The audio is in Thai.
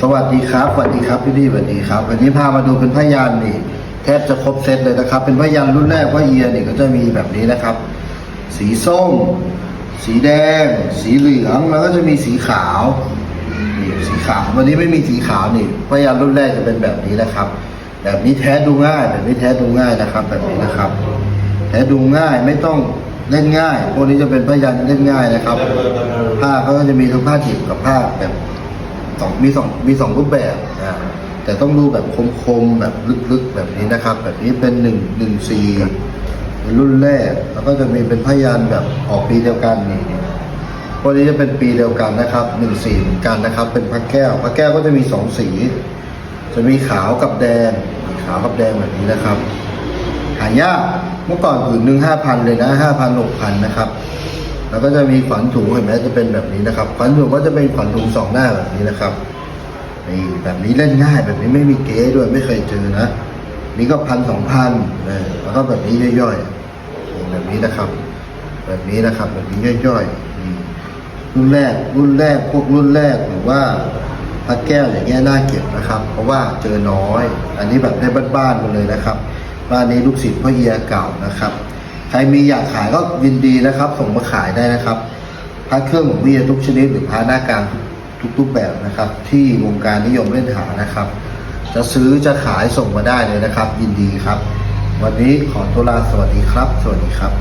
สวัสดีครับสวัสดีครับพี่ดีสวัสดีครับ วันนี้พามาดูเป็นพยานนี่แทบจะครบเซตเลยนะครับ เป็นพยานรุ่นแรกว่าเอียนี่ก็จะมีแบบนี้นะครับ สีส้ม สีแดง สีเหลืองแล้วก็จะมีสีขาวนี่สีขาววันนี้ไม่มีสีขาวนี่พยานรุ่นแรกจะเป็นแบบนี้นะครับ แบบนี้แท้ดูง่ายแบบนี้แท้ดูง่ายนะครับ แบบนี้นะครับ แท้ดูง่ายไม่ต้องเล่นง่ายพวกนี้จะเป็นพยานเล่นง่ายนะครับ ผ้าก็จะมีทั้งผ้าดิบกับผ้าแบบ สองมีสองมีสองรูปแบบนะแต่ต้องดูแบบคมๆแบบลึกๆแบบนี้นะครับ แบบนี้เป็นหนึ่งหนึ่งสี่เป็นรุ่นแรก แล้วก็จะมีเป็นพยานแบบออกปีเดียวกันนี่พวกนี้จะเป็นปีเดียวกันนะครับหนึ่งสีเหมือนกันนะครับ เป็นพระแก้วพระแก้วก็จะมีสองสี จะมีขาวกับแดง ขาวกับแดงแบบนี้นะครับ หายากเมื่อก่อนผืนหนึ่งห้าพันเลยนะห้าพันหกพันนะครับ แล้วก็จะมีขวัญถุงเห็นไหมจะเป็นแบบนี้นะครับขวัญถุงก็จะเป็นขวัญถุงสองหน้าแบบนี้นะครับนี่แบบนี้เล่นง่ายแบบนี้ไม่มีเก๊ด้วยไม่เคยเจอนะ นี่ก็พันสองพันแล้วก็แบบนี้ย่อยๆแบบนี้นะครับ แบบนี้นะครับ แบบนี้ย่อยๆนี่รุ่นแรกรุ่นแรกพวกรุ่นแรกหรือว่าพระแก้วอย่างเงี้ยน่าเก็บนะครับ เพราะว่าเจอน้อย อันนี้แบบได้บ้านๆมาเลยนะครับบ้านนี้ลูกศิษย์พ่อเฮียเก่านะครับ ใครมีอยากขายก็ยินดีนะครับ ส่งมาขายได้นะครับพระเครื่องของวิทยาทุกชนิดหรือพระหน้ากลางทุกทุกแบบนะครับ ที่วงการนิยมเล่นหานะครับ จะซื้อจะขายส่งมาได้เลยนะครับ ยินดีครับ วันนี้ขอตัวลาสวัสดีครับ สวัสดีครับ